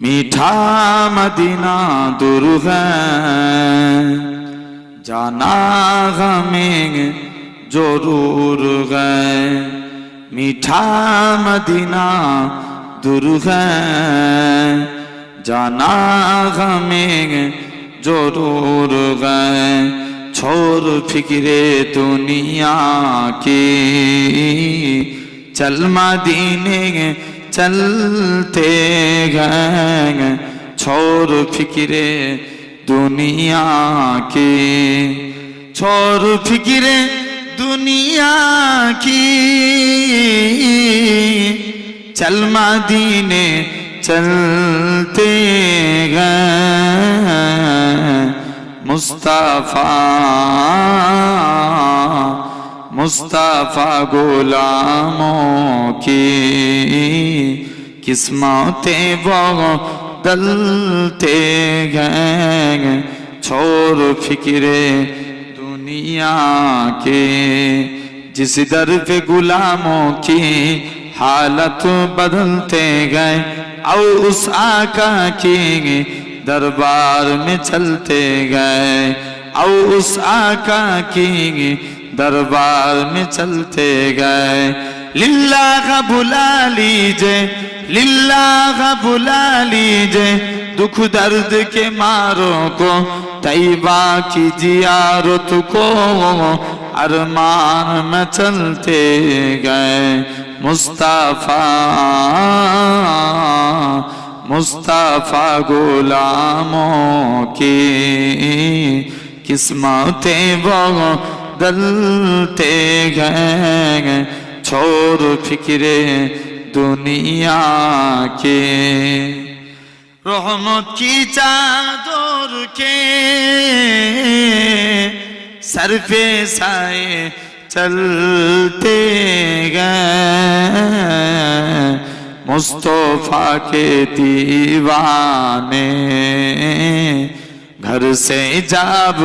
میٹھا مدینہ دور ہے۔ جانا ہمیں ضرور ہے۔ میٹھا مدینہ دور ہے۔ جانا ہمیں ضرور ہے۔ چھوڑ فکر دنیا کی۔ چل مدینے चलते गए छोड़ फिक्रे दुनिया की छोड़ फिक्रे दुनिया की चल मदीने चलते गए मुस्तफा مصطفیٰ غلاموں کی قسمتیں وہ دلتے ہیں چھوڑ فکرے دنیا کے جس در پہ غلاموں کی حالت بدلتے گئے اور اس آقا کی دربار میں چلتے گئے اور اس آقا کی دربار میں چلتے گئے۔ للہ کا بلا لیجے للہ کا بلا لیجے دکھ درد کے ماروں کو، طیبہ کی جیارت کو۔ ارمان میں چلتے گئے۔ مصطفیٰ مصطفیٰ غلاموں کی قسمتیں وہ بدلتے گئے چھوڑ فکرے دنیا کے۔ رحمت کی چادر کے سر پہ سائے چلتے گئے۔ مصطفیٰ کے دیوانے گھر سے جاب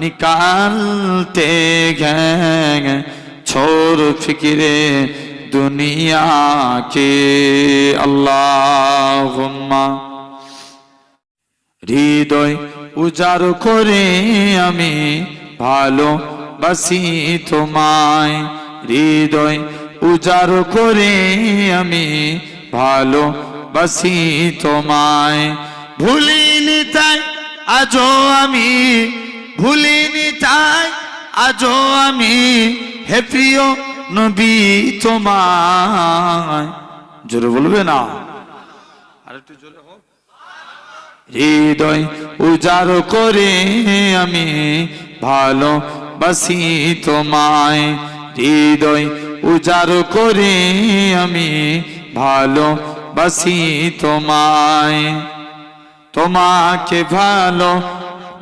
निकालते गए छोड़ फिक्रे दुनिया के अल्लाहुम्मा হৃদয় উজাড় করে আমি ভালো বাসি তোমায় হৃদয় উজাড় করে আমি ভালো বাসি তোমায় ভুলিনি তাই আজও আমি ভুলিনি তাই আজও আমি হে প্রিয় নবী তোমায়। জোরে বলবে না? আরেকটু জোরে হোক। হৃদয় উজাড় করে আমি ভালো বাসি তোমায়। হৃদয় উজাড় করে আমি ভালো বাসি তোমায়। তোমাকে ভালো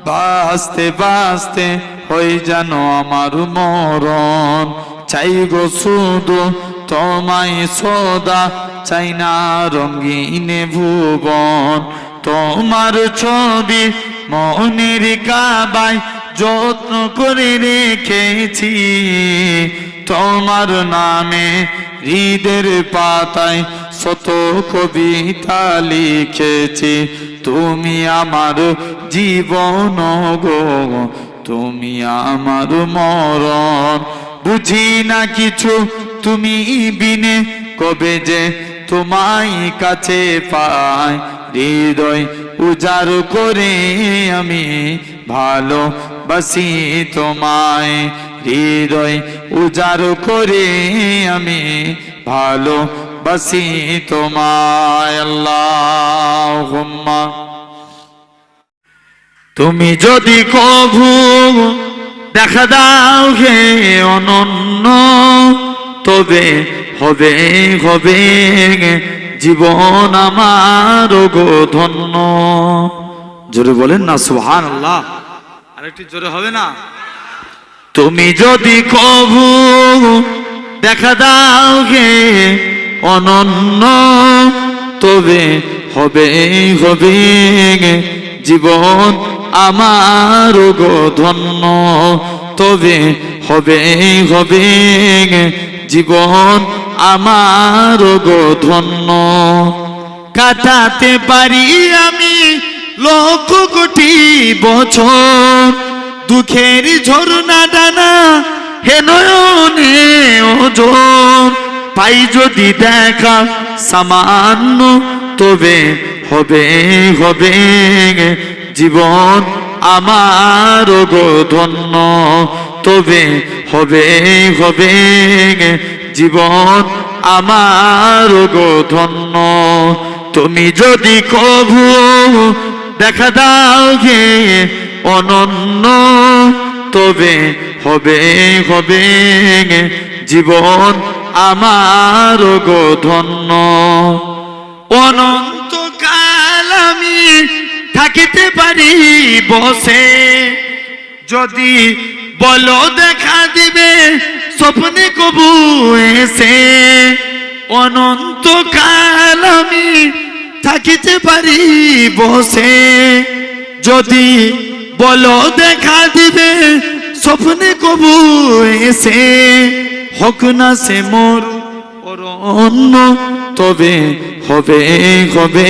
বাঁচতে বাঁচতে হয়ে যেন আমার মরণ। চাই গো শুধু তোমায় সদা, চাই না রঙিনে ভুবন। তোমার ছবি মনের কাবায় যত্ন করে রেখেছি। তোমার নামে হৃদের পাতায় শত কবিতা লিখেছি। তুমি আমার জীবন গো, তুমি আমার মরণ। বুঝি না কিছু তুমি বিনে, কবে যে তোমায় কাছে পাই। হৃদয় উজাড় করে আমি ভালো বাসি তোমায়। হৃদয় উজাড় করে আমি ভালো বাসি তোমায়। আল্লাহ তুমি যদি কভু, দেখা দাও হে অনন্য, তবে হবে হবে জীবন আমার গো ধন্য। জোরে বলেন না সুহান আল্লাহ আরেকটি জোরে হবে না? তুমি যদি কভু, দেখা দাও গে অনন্য, তবে হবে হবে জীবন আমার গো ধন্য, তবে হবে হবে জীবন আমার গো ধন্য। কাটাতে পারি আমি লক্ষ কোটি বছর, দুঃখের ঝরনা ডানা হে ওজন। পাই যদি দেখা সামান্য, তবে হবে হবে জীবন আমার ধন্য। তবে হবে হবে জীবন আমার ধন্য। তুমি যদি কভু দেখা দাও গে অনন্য। তবে হবে হবে জীবন আমার ধন্য। অনন্তকাল আমি থাকিতে পারি বসে। যদি বলো দেখা দিবে, স্বপ্নে কবু এসে। অনন্তকাল আমি থাকিতে পারি বসে। যদি বলো দেখা দিবে, স্বপ্নে কবু এসে। হোক না সে মোর অন্য তবে হবে হবে।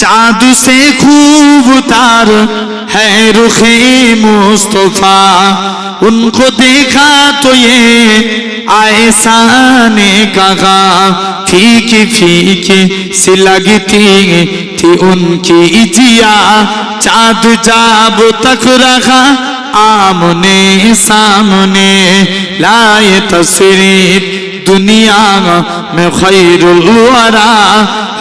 चाँद से खूब तार है रुखे मुस्तफा उनको देखा तो ये आयसा ने कहा फीकी फीकी सी लगती थी उनकी जिया चाँद जाब तक रखा आमने सामने लाए तस्वीर दुनिया में खैरुल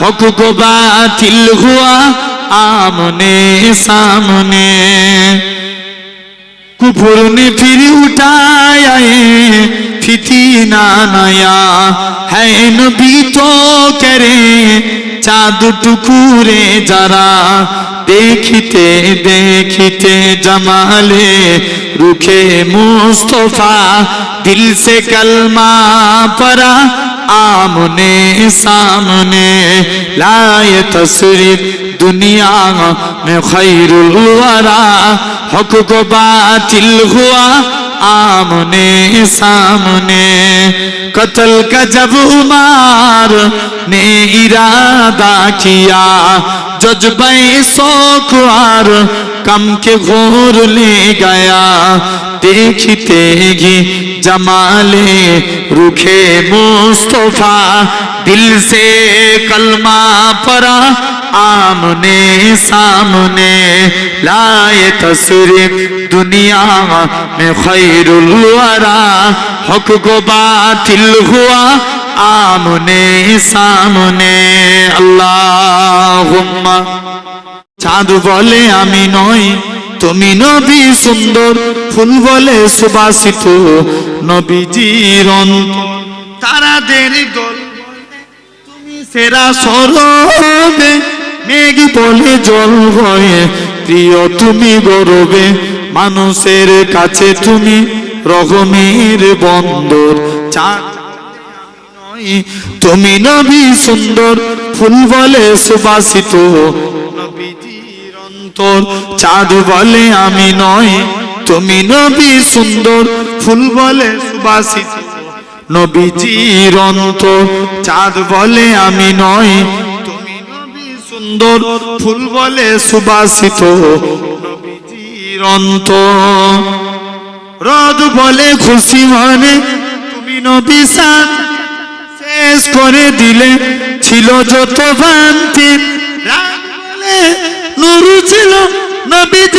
حق کو باطل ہوا آمنے سامنے۔ کفر نے پھر اٹھایا ہے فتینہ نیا۔ ہے نبی تو کرے چاد ٹکورے جرا۔ دیکھتے دیکھتے جمالے رکھے مصطفیٰ دل سے کلمہ پڑا آمنے سامنے لا تصریف دنیا میں خیر الورا، حق کو باطل ہوا۔ آمنے سامنے قتل کا جب عمار نے ارادہ کیا جذبہ سوکوار کم کے غور لے گیا۔ गया देखते ही जमाले रुखे मुस्तफा दिल से कलमा परा आमने सामने लाए तस्वीर दुनिया में खैरुल वरा हक को बातिल हुआ आमने सामने अल्लाहुम्मा চাঁদ বলে আমি নই তুমি নবী সুন্দর, ফুল বলে সুবাসিত নবীজির তারাদের দল, তুমি সেরা সরবে, মেঘ বলে জল হয়ে প্রিয় তুমি গরবে, মানুষের কাছে তুমি রকমের বন্দর। চাঁদ তুমি নবী সুন্দর, ফুল বলে সুবাসিত নবীজির অন্তর চাঁদ বলে আমি নয়, তুমি নবী সুন্দর। ফুল বলে সুবাসিত চাঁদ বলে আমি নয়, তুমি নবী সুন্দর। ফুল বলে সুবাসিত রদ বলে খুশি মনে, তুমি নবী শেষ করে দিলে, ছিল যত ভ্রান্তি।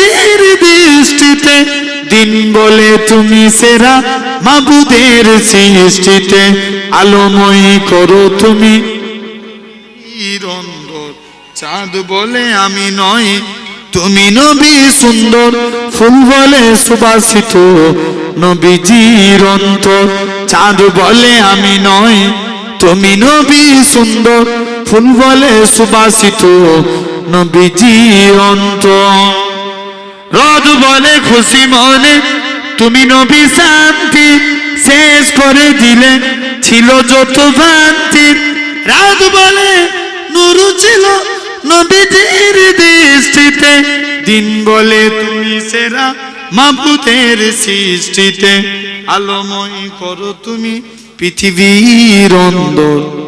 নবীদের দৃষ্টিতে, দিন বলে তুমি সেরা মাবুদের সৃষ্টিতে, আলোময় করো তুমি। চাঁদ বলে আমি নয় তুমি নবী সুন্দর, ফুল বলে সুবাসিত নবীজির অন্তর চাঁদ বলে আমি নয় তুমি নবী সুন্দর, ফুল বলে সুবাসিত, নবীজি অন্ত রদ বলে খুশি মনে, তুমি নবী শান্তি, শেষ করে দিলে, ছিল যত ভ্রান্তি রাত বলে নুরু ছিল নবীজির দৃষ্টিতে, দিন বলে তুমি সেরা মাবুদের সৃষ্টিতে। আলোময় করো তুমি পৃথিবীর অন্দর।